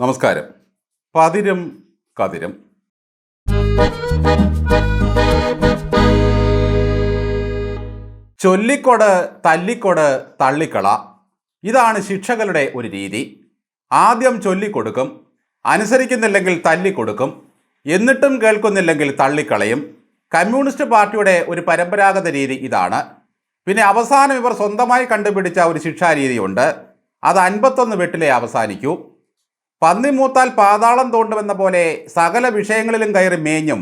നമസ്കാരം. പതിരും കതിരും. ചൊല്ലിക്കൊട് തല്ലിക്കൊട് തള്ളിക്കള. ഇതാണ് ശിക്ഷകളുടെ ഒരു രീതി. ആദ്യം ചൊല്ലിക്കൊടുക്കും അനുസരിക്കുന്നില്ലെങ്കിൽ തല്ലിക്കൊടുക്കും എന്നിട്ടും കേൾക്കുന്നില്ലെങ്കിൽ തള്ളിക്കളയും. കമ്മ്യൂണിസ്റ്റ് പാർട്ടിയുടെ ഒരു പരമ്പരാഗത രീതി ഇതാണ്. പിന്നെ അവസാനം ഇവർ സ്വന്തമായി കണ്ടുപിടിച്ച ഒരു ശിക്ഷാരീതിയുണ്ട്. അത് അൻപത്തൊന്ന് വെട്ടിലെ അവസാനിക്കൂ. പന്നി മൂത്താൽ പാതാളം തോണ്ടുമെന്ന പോലെ സകല വിഷയങ്ങളിലും കയറി മേഞ്ഞും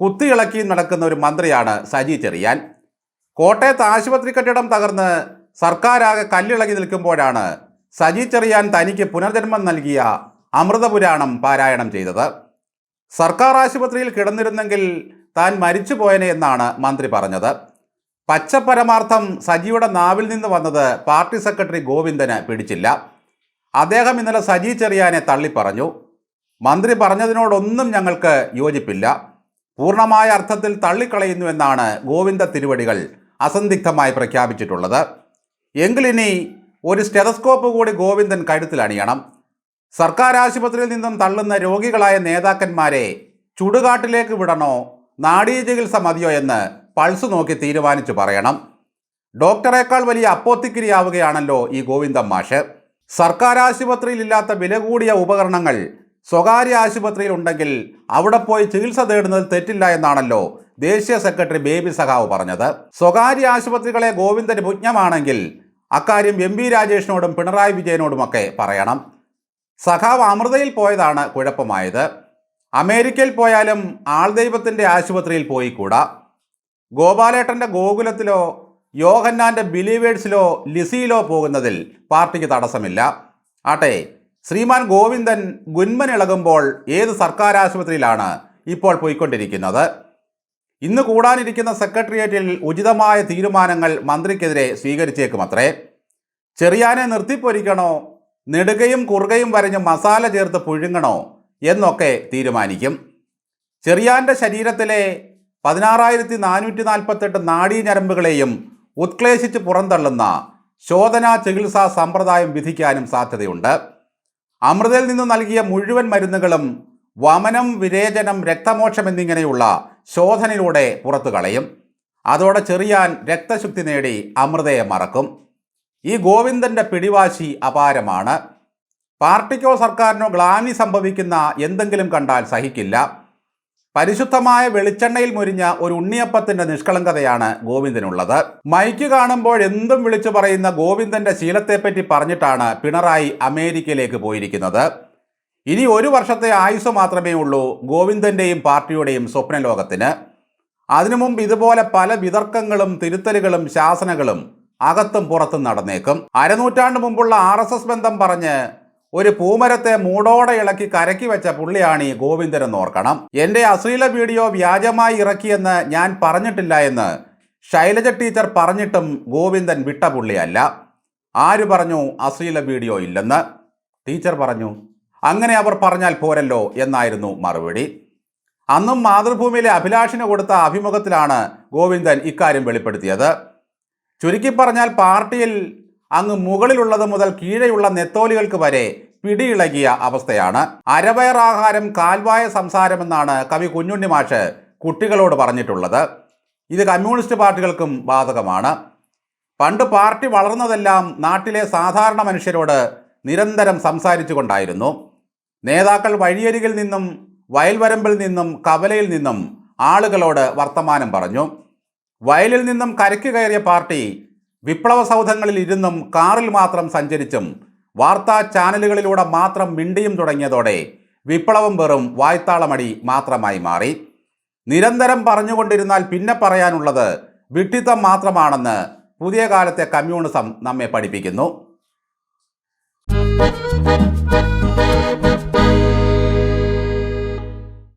കുത്തിയിളക്കിയും നടക്കുന്ന ഒരു മന്ത്രിയാണ് സജി ചെറിയാൻ. കോട്ടയത്ത് ആശുപത്രി കെട്ടിടം തകർന്ന് സർക്കാരാകെ കല്ലിളകി നിൽക്കുമ്പോഴാണ് സജി ചെറിയാൻ തനിക്ക് പുനർജന്മം നൽകിയ അമൃതപുരാണം പാരായണം ചെയ്തത്. സർക്കാർ ആശുപത്രിയിൽ കിടന്നിരുന്നെങ്കിൽ താൻ മരിച്ചു പോയനെ എന്നാണ് മന്ത്രി പറഞ്ഞത്. പച്ചപരമാർത്ഥം സജിയുടെ നാവിൽ നിന്ന് വന്നത് പാർട്ടി സെക്രട്ടറി ഗോവിന്ദന് പിടിച്ചില്ല. അദ്ദേഹം ഇന്നലെ സജി ചെറിയാനെ തള്ളിപ്പറഞ്ഞു. മന്ത്രി പറഞ്ഞതിനോടൊന്നും ഞങ്ങൾക്ക് യോജിപ്പില്ല. പൂർണമായ അർത്ഥത്തിൽ തള്ളിക്കളയുന്നു എന്നാണ് ഗോവിന്ദ തിരുവടികൾ അസന്ദിഗ്ധമായി പ്രഖ്യാപിച്ചിട്ടുള്ളത്. എങ്കിലിനി ഒരു സ്റ്റെതസ്കോപ്പ് കൂടി ഗോവിന്ദൻ കഴുത്തിൽ അണിയണം. സർക്കാർ ആശുപത്രിയിൽ നിന്നും തള്ളുന്ന രോഗികളായ നേതാക്കന്മാരെ ചുടുകാട്ടിലേക്ക് വിടണോ? നാഡീ ചികിത്സ മതിയോ എന്ന് പൾസ് നോക്കി തീരുമാനിച്ചു പറയണം. ഡോക്ടറേക്കാൾ വലിയ അപ്പോത്തിക്കിരിയാവുകയാണല്ലോ ഈ ഗോവിന്ദം മാഷ്. സർക്കാർ ആശുപത്രിയിൽ ഇല്ലാത്ത വില കൂടിയ ഉപകരണങ്ങൾ സ്വകാര്യ ആശുപത്രിയിൽ ഉണ്ടെങ്കിൽ അവിടെ പോയി ചികിത്സ തേടുന്നതിൽ തെറ്റില്ല എന്നാണല്ലോ ദേശീയ സെക്രട്ടറി ബേബി സഖാവ് പറഞ്ഞത്. സ്വകാര്യ ആശുപത്രികളെ ഗോവിന്ദന് പുജ്ഞമാണെങ്കിൽ അക്കാര്യം എം വി രാജേഷിനോടും പിണറായി വിജയനോടുമൊക്കെ പറയണം. സഖാവ് അമൃതയിൽ പോയതാണ് കുഴപ്പമായത്. അമേരിക്കയിൽ പോയാലും ആൾദൈവത്തിന്റെ ആശുപത്രിയിൽ പോയി കൂടാ ഗോപാലേട്ടന്റെ ഗോകുലത്തിലോ യോഹന്നാന്റെ ബിലീവേഴ്സിലോ ലിസിയിലോ പോകുന്നതിൽ പാർട്ടിക്ക് തടസ്സമില്ല. ആട്ടെ ശ്രീമാൻ ഗോവിന്ദൻ ഗുൻമൻ ഇളകുമ്പോൾ ഏത് സർക്കാർ ആശുപത്രിയിലാണ് ഇപ്പോൾ പോയിക്കൊണ്ടിരിക്കുന്നത്? ഇന്ന് കൂടാനിരിക്കുന്ന സെക്രട്ടേറിയറ്റിൽ ഉചിതമായ തീരുമാനങ്ങൾ മന്ത്രിക്കെതിരെ സ്വീകരിച്ചേക്കുമത്രേ. ചെറിയാനെ നിർത്തിപ്പൊരിക്കണോ? നെടുകയും കുറുകയും വരഞ്ഞ് മസാല ചേർത്ത് പുഴുങ്ങണോ? എന്നൊക്കെ തീരുമാനിക്കും. ചെറിയാന്റെ ശരീരത്തിലെ പതിനാറായിരത്തി നാനൂറ്റി നാൽപ്പത്തെട്ട് നാഡീഞരമ്പുകളെയും ഉത്ക്ലേശിച്ച് പുറന്തള്ളുന്ന ശോധനാ ചികിത്സാ സമ്പ്രദായം വിധിക്കാനും സാധ്യതയുണ്ട്. അമൃതയിൽ നിന്ന് നൽകിയ മുഴുവൻ മരുന്നുകളും വമനം വിരേചനം രക്തമോക്ഷം എന്നിങ്ങനെയുള്ള ശോധനയിലൂടെ പുറത്തു കളയും. അതോടെ ചെറിയാൻ രക്തശുദ്ധി നേടി അമൃതയെ മറക്കും. ഈ ഗോവിന്ദന്റെ പിടിവാശി അപാരമാണ്. പാർട്ടിക്കോ സർക്കാരിനോ ഗ്ലാനി സംഭവിക്കുന്ന എന്തെങ്കിലും കണ്ടാൽ സഹിക്കില്ല. പരിശുദ്ധമായ വെളിച്ചെണ്ണയിൽ മുരിഞ്ഞ ഒരു ഉണ്ണിയപ്പത്തിന്റെ നിഷ്കളങ്കതയാണ് ഗോവിന്ദനുള്ളത്. മൈക്ക് കാണുമ്പോൾ എന്തും വിളിച്ചു പറയുന്ന ഗോവിന്ദന്റെ ശീലത്തെപ്പറ്റി പറഞ്ഞിട്ടാണ് പിണറായി അമേരിക്കയിലേക്ക് പോയിരിക്കുന്നത്. ഇനി ഒരു വർഷത്തെ ആയുസ് മാത്രമേ ഉള്ളൂ ഗോവിന്ദന്റെയും പാർട്ടിയുടെയും സ്വപ്നലോകത്തിന്. അതിനു മുമ്പ് ഇതുപോലെ പല വിതർക്കങ്ങളും തിരുത്തലുകളും ശാസനകളും അകത്തും പുറത്തും നടന്നേക്കും. അരനൂറ്റാണ്ട് മുമ്പുള്ള ആർ ബന്ധം പറഞ്ഞ് ഒരു പൂമരത്തെ മൂടോടെ ഇളക്കി കരക്കി വെച്ച പുള്ളിയാണ് ഈ ഗോവിന്ദൻ ഓർക്കണം. എന്റെ അശ്ലീല വീഡിയോ വ്യാജമായി ഇറക്കിയെന്ന് ഞാൻ പറഞ്ഞിട്ടില്ല എന്ന് ശൈലജ ടീച്ചർ പറഞ്ഞിട്ടും ഗോവിന്ദൻ വിട്ട പുള്ളിയല്ല. ആര് പറഞ്ഞു അശ്ലീല വീഡിയോ ഇല്ലെന്ന്? ടീച്ചർ പറഞ്ഞു അങ്ങനെ അവർ പറഞ്ഞാൽ പോരല്ലോ എന്നായിരുന്നു മറുപടി. അന്നും മാതൃഭൂമിയിലെ അഭിലാഷിന് കൊടുത്ത അഭിമുഖത്തിലാണ് ഗോവിന്ദൻ ഇക്കാര്യം വെളിപ്പെടുത്തിയത്. ചുരുക്കി പറഞ്ഞാൽ പാർട്ടിയിൽ അങ്ങ് മുകളിലുള്ളത് മുതൽ കീഴെയുള്ള നെത്തോലികൾക്ക് വരെ പിടിയിളകിയ അവസ്ഥയാണ്. അരവയറാഹാരം കാൽവായ സംസാരമെന്നാണ് കവി കുഞ്ഞുണ്ണി മാഷ് കുട്ടികളോട് പറഞ്ഞിട്ടുള്ളത്. ഇത് കമ്മ്യൂണിസ്റ്റ് പാർട്ടികൾക്കും ബാധകമാണ്. പണ്ട് പാർട്ടി വളർന്നതെല്ലാം നാട്ടിലെ സാധാരണ മനുഷ്യരോട് നിരന്തരം സംസാരിച്ചു കൊണ്ടായിരുന്നു നേതാക്കൾ വഴിയരികിൽ നിന്നും വയൽവരമ്പിൽ നിന്നും കവലയിൽ നിന്നും ആളുകളോട് വർത്തമാനം പറഞ്ഞു. വയലിൽ നിന്നും കരയ്ക്ക് കയറിയ പാർട്ടി വിപ്ലവ സൗധങ്ങളിൽ ഇരുന്നും കാറിൽ മാത്രം സഞ്ചരിച്ചും വാർത്താ ചാനലുകളിലൂടെ മാത്രം മിണ്ടിയും തുടങ്ങിയതോടെ വിപ്ലവം വെറും വായ്ത്താളമടി മാത്രമായി മാറി. നിരന്തരം പറഞ്ഞുകൊണ്ടിരുന്നാൽ പിന്നെ പറയാനുള്ളത് വിട്ടിത്തം മാത്രമാണെന്ന് പുതിയ കാലത്തെ കമ്മ്യൂണിസം നമ്മെ പഠിപ്പിക്കുന്നു.